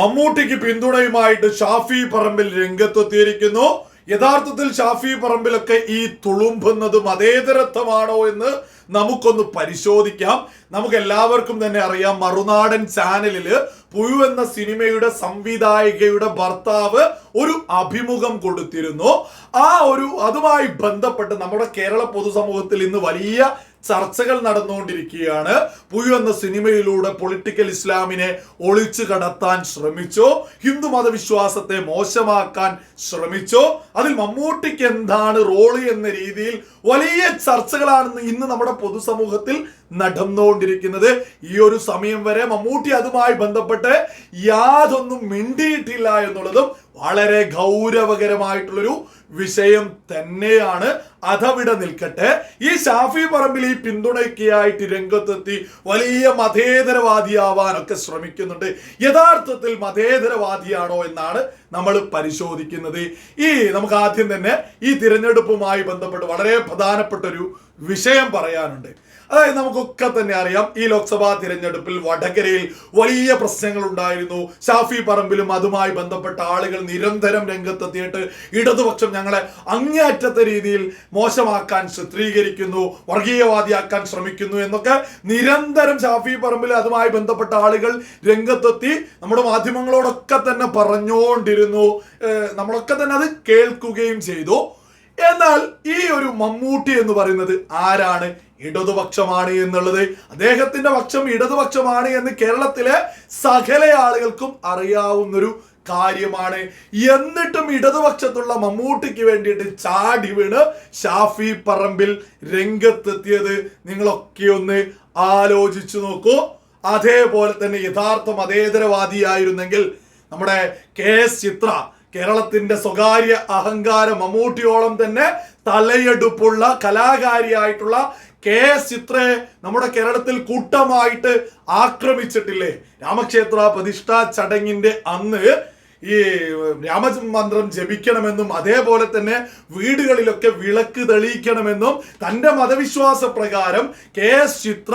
മമ്മൂട്ടിക്ക് പിന്തുണയുമായിട്ട് ഷാഫി പറമ്പിൽ രംഗത്തെത്തിയിരിക്കുന്നു. യഥാർത്ഥത്തിൽ ഷാഫി പറമ്പിലൊക്കെ ഈ തുളുമ്പുന്നത് മതേതരത്വമാണോ എന്ന് നമുക്കൊന്ന് പരിശോധിക്കാം. നമുക്ക് എല്ലാവർക്കും തന്നെ അറിയാം മറുനാടൻ ചാനലിൽ പുഴു എന്ന സിനിമയുടെ സംവിധായികയുടെ ഭർത്താവ് ഒരു അഭിമുഖം കൊടുത്തിരുന്നു. ആ ഒരു അതുമായി ബന്ധപ്പെട്ട് നമ്മുടെ കേരള പൊതുസമൂഹത്തിൽ ഇന്ന് വലിയ ചർച്ചകൾ നടന്നുകൊണ്ടിരിക്കുകയാണ്. പുയു എന്ന സിനിമയിലൂടെ പൊളിറ്റിക്കൽ ഇസ്ലാമിനെ ഒളിച്ചു കടത്താൻ ശ്രമിച്ചോ. ഹിന്ദു മതവിശ്വാസത്തെ മോശമാക്കാൻ ശ്രമിച്ചോ. അതിൽ മമ്മൂട്ടിക്ക് എന്താണ് റോൾ എന്ന രീതിയിൽ വലിയ ചർച്ചകളാണ് ഇന്ന് നമ്മുടെ പൊതുസമൂഹത്തിൽ നടന്നുകൊണ്ടിരിക്കുന്നത്. ഈ ഒരു സമയം വരെ മമ്മൂട്ടി അതുമായി ബന്ധപ്പെട്ട് യാതൊന്നും മിണ്ടിയിട്ടില്ല എന്നുള്ളതും വളരെ ഗൗരവകരമായിട്ടുള്ളൊരു വിഷയം തന്നെയാണ്. അതവിടെ നിൽക്കട്ടെ. ഈ ഷാഫി പറമ്പിൽ ഈ പിന്തുണയ്ക്കായിട്ട് രംഗത്തെത്തി വലിയ മതേതരവാദിയാവാനൊക്കെ ശ്രമിക്കുന്നുണ്ട്. യഥാർത്ഥത്തിൽ മതേതരവാദിയാണോ എന്നാണ് നമ്മൾ പരിശോധിക്കുന്നത്. ഈ നമുക്ക് ആദ്യം തന്നെ ഈ തിരഞ്ഞെടുപ്പുമായി ബന്ധപ്പെട്ട് വളരെ പ്രധാനപ്പെട്ട ഒരു വിഷയം പറയാനുണ്ട്. അതായത് നമുക്കൊക്കെ തന്നെ അറിയാം. ഈ ലോക്സഭാ തിരഞ്ഞെടുപ്പിൽ വടകരയിൽ വലിയ പ്രശ്നങ്ങൾ ഉണ്ടായിരുന്നു ഷാഫി പറമ്പിലും അതുമായി ബന്ധപ്പെട്ട ആളുകൾ നിരന്തരം രംഗത്തെത്തിയിട്ട് ഇടതുപക്ഷം ഞങ്ങളെ അങ്ങേയറ്റത്തെ രീതിയിൽ മോശമാക്കാൻ ചിത്രീകരിക്കുന്നു വർഗീയവാദിയാക്കാൻ ശ്രമിക്കുന്നു എന്നൊക്കെ നിരന്തരം ഷാഫി പറമ്പിൽ അതുമായി ബന്ധപ്പെട്ട ആളുകൾ രംഗത്തെത്തി നമ്മുടെ മാധ്യമങ്ങളോടൊക്കെ തന്നെ പറഞ്ഞുകൊണ്ടിരുന്നു. നമ്മളൊക്കെ തന്നെ അത് കേൾക്കുകയും ചെയ്തു. എന്നാൽ ഈ ഒരു മമ്മൂട്ടി എന്ന് പറയുന്നത് ആരാണ്? ഇടതുപക്ഷമാണ് എന്നുള്ളത്. അദ്ദേഹത്തിന്റെ പക്ഷം ഇടതുപക്ഷമാണ് എന്ന് കേരളത്തിലെ സകല ആളുകൾക്കും അറിയാവുന്നൊരു കാര്യമാണ്. എന്നിട്ടും ഇടതുപക്ഷത്തുള്ള മമ്മൂട്ടിക്ക് വേണ്ടിയിട്ട് ചാടി വീണ് ഷാഫി പറമ്പിൽ രംഗത്തെത്തിയത്. നിങ്ങളൊക്കെ ഒന്ന് ആലോചിച്ചു നോക്കൂ. അതേപോലെ തന്നെ യഥാർത്ഥ മതേതരവാദിയായിരുന്നെങ്കിൽ നമ്മുടെ കെ എസ് ചിത്ര കേരളത്തിന്റെ സ്വകാര്യ അഹങ്കാര മമ്മൂട്ടിയോളം തന്നെ തലയെടുപ്പുള്ള കലാകാരിയായിട്ടുള്ള കെ ചിത്രയെ നമ്മുടെ കേരളത്തിൽ കൂട്ടമായിട്ട് ആക്രമിച്ചിട്ടില്ലേ. രാമക്ഷേത്ര പ്രതിഷ്ഠാ ചടങ്ങിന്റെ അന്ന് ഈ രാമമന്ത്രം ജപിക്കണമെന്നും അതേപോലെ തന്നെ വീടുകളിലൊക്കെ വിളക്ക് തെളിയിക്കണമെന്നും തന്റെ മതവിശ്വാസ പ്രകാരം കെ എസ് ചിത്ര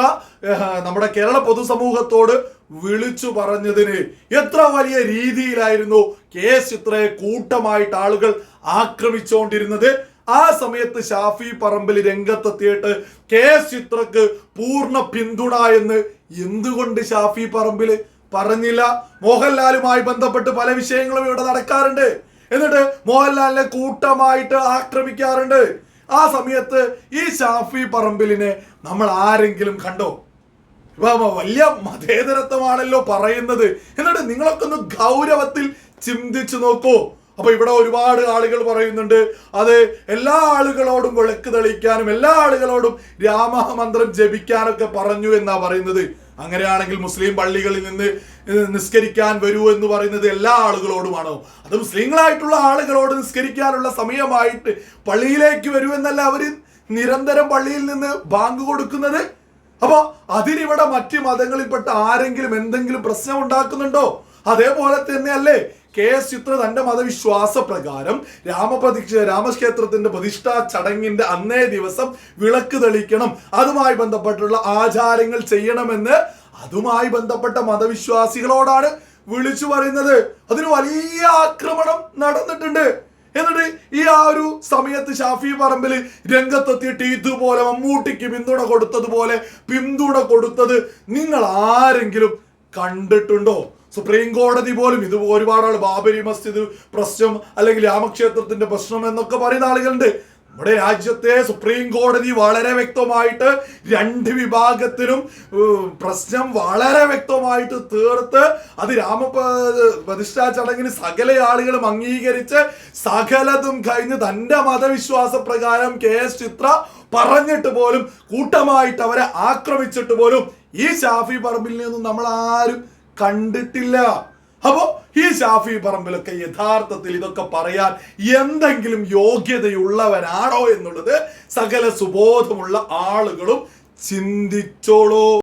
നമ്മുടെ കേരള പൊതുസമൂഹത്തോട് വിളിച്ചു പറഞ്ഞതിന് എത്ര വലിയ രീതിയിലായിരുന്നു കെ എസ് ചിത്രയെ കൂട്ടമായിട്ട് ആളുകൾ ആക്രമിച്ചുകൊണ്ടിരുന്നത് ആ സമയത്ത് ഷാഫി പറമ്പിൽ രംഗത്തെത്തിയിട്ട് കെ എസ് ചിത്രക്ക് പൂർണ പിന്തുണ എന്ന് എന്തുകൊണ്ട് ഷാഫി പറമ്പിൽ പറഞ്ഞില്ല. മോഹൻലാലുമായി ബന്ധപ്പെട്ട് പല വിഷയങ്ങളും ഇവിടെ നടക്കാറുണ്ട്. എന്നിട്ട് മോഹൻലാലിനെ കൂട്ടമായിട്ട് ആക്രമിക്കാറുണ്ട്. ആ സമയത്ത് ഈ ഷാഫി പറമ്പിലിനെ നമ്മൾ ആരെങ്കിലും കണ്ടോ? വലിയ മതേതരത്വമാണല്ലോ പറയുന്നത്. എന്നിട്ട് നിങ്ങളൊക്കെ ഒന്ന് ഗൗരവത്തിൽ ചിന്തിച്ചു നോക്കൂ. അപ്പൊ ഇവിടെ ഒരുപാട് ആളുകൾ പറയുന്നുണ്ട് അത് എല്ലാ ആളുകളോടും വിളക്ക് തെളിയിക്കാനും എല്ലാ ആളുകളോടും രാമമന്ത്രം ജപിക്കാനൊക്കെ പറഞ്ഞു എന്നാ പറയുന്നത്. അങ്ങനെയാണെങ്കിൽ മുസ്ലിം പള്ളികളിൽ നിന്ന് നിസ്കരിക്കാൻ വരൂ എന്ന് പറയുന്നത് എല്ലാ ആളുകളോടുമാണോ? അത് മുസ്ലിങ്ങളായിട്ടുള്ള ആളുകളോട് നിസ്കരിക്കാനുള്ള സമയമായിട്ട് പള്ളിയിലേക്ക് വരൂ എന്നല്ല അവർ നിരന്തരം പള്ളിയിൽ നിന്ന് ബാങ്ക് കൊടുക്കുന്നത്? അപ്പോൾ അതിനിവിടെ മറ്റ് മതങ്ങളിൽപ്പെട്ട ആരെങ്കിലും എന്തെങ്കിലും പ്രശ്നം ഉണ്ടാക്കുന്നുണ്ടോ? അതേപോലെ തന്നെയല്ലേ കെ എസ് ചിത്ര തന്റെ മതവിശ്വാസ പ്രകാരം രാമപ്രതിഷ്ഠ രാമക്ഷേത്രത്തിന്റെ പ്രതിഷ്ഠാ ചടങ്ങിന്റെ അന്നേ ദിവസം വിളക്ക് തെളിക്കണം. അതുമായി ബന്ധപ്പെട്ടുള്ള ആചാരങ്ങൾ ചെയ്യണമെന്ന് അതുമായി ബന്ധപ്പെട്ട മതവിശ്വാസികളോടാണ് വിളിച്ചു പറയുന്നത്. അതിന് വലിയ ആക്രമണം നടന്നിട്ടുണ്ട്. എന്നിട്ട് ഈ ആ ഒരു സമയത്ത് ഷാഫി പറമ്പിൽ രംഗത്തെത്തിയിട്ട് ഇതുപോലെ മമ്മൂട്ടിക്ക് പിന്തുണ കൊടുത്തതുപോലെ പിന്തുണ കൊടുത്തത് നിങ്ങൾ ആരെങ്കിലും കണ്ടിട്ടുണ്ടോ? സുപ്രീം കോടതി പോലും ഇത് ഒരുപാട് ആൾ ബാബരി മസ്ജിദ് പ്രശ്നം അല്ലെങ്കിൽ രാമക്ഷേത്രത്തിന്റെ പ്രശ്നം എന്നൊക്കെ പറയുന്ന ആളുകളുണ്ട്. നമ്മുടെ രാജ്യത്തെ സുപ്രീം കോടതി വളരെ വ്യക്തമായിട്ട് രണ്ട് വിഭാഗത്തിനും പ്രശ്നം വളരെ വ്യക്തമായിട്ട് തീർത്ത് അത് രാമ പ്രതിഷ്ഠാ ചടങ്ങിന് സകല ആളുകളും അംഗീകരിച്ച് സകലതും കഴിഞ്ഞ് തന്റെ മതവിശ്വാസ പ്രകാരം കെ എസ് ചിത്ര പറഞ്ഞിട്ട് പോലും കൂട്ടമായിട്ട് അവരെ ആക്രമിച്ചിട്ട് പോലും ഈ ഷാഫി പറമ്പിൽ നിന്നും നമ്മൾ ആരും കണ്ടിട്ടില്ല. അപ്പോ ഈ ഷാഫി പറമ്പിലൊക്കെ യഥാർത്ഥത്തിൽ ഇതൊക്കെ പറയാൻ എന്തെങ്കിലും യോഗ്യതയുള്ളവനാണോ എന്നുള്ളത് സകല സുബോധമുള്ള ആളുകളും ചിന്തിച്ചോളൂ.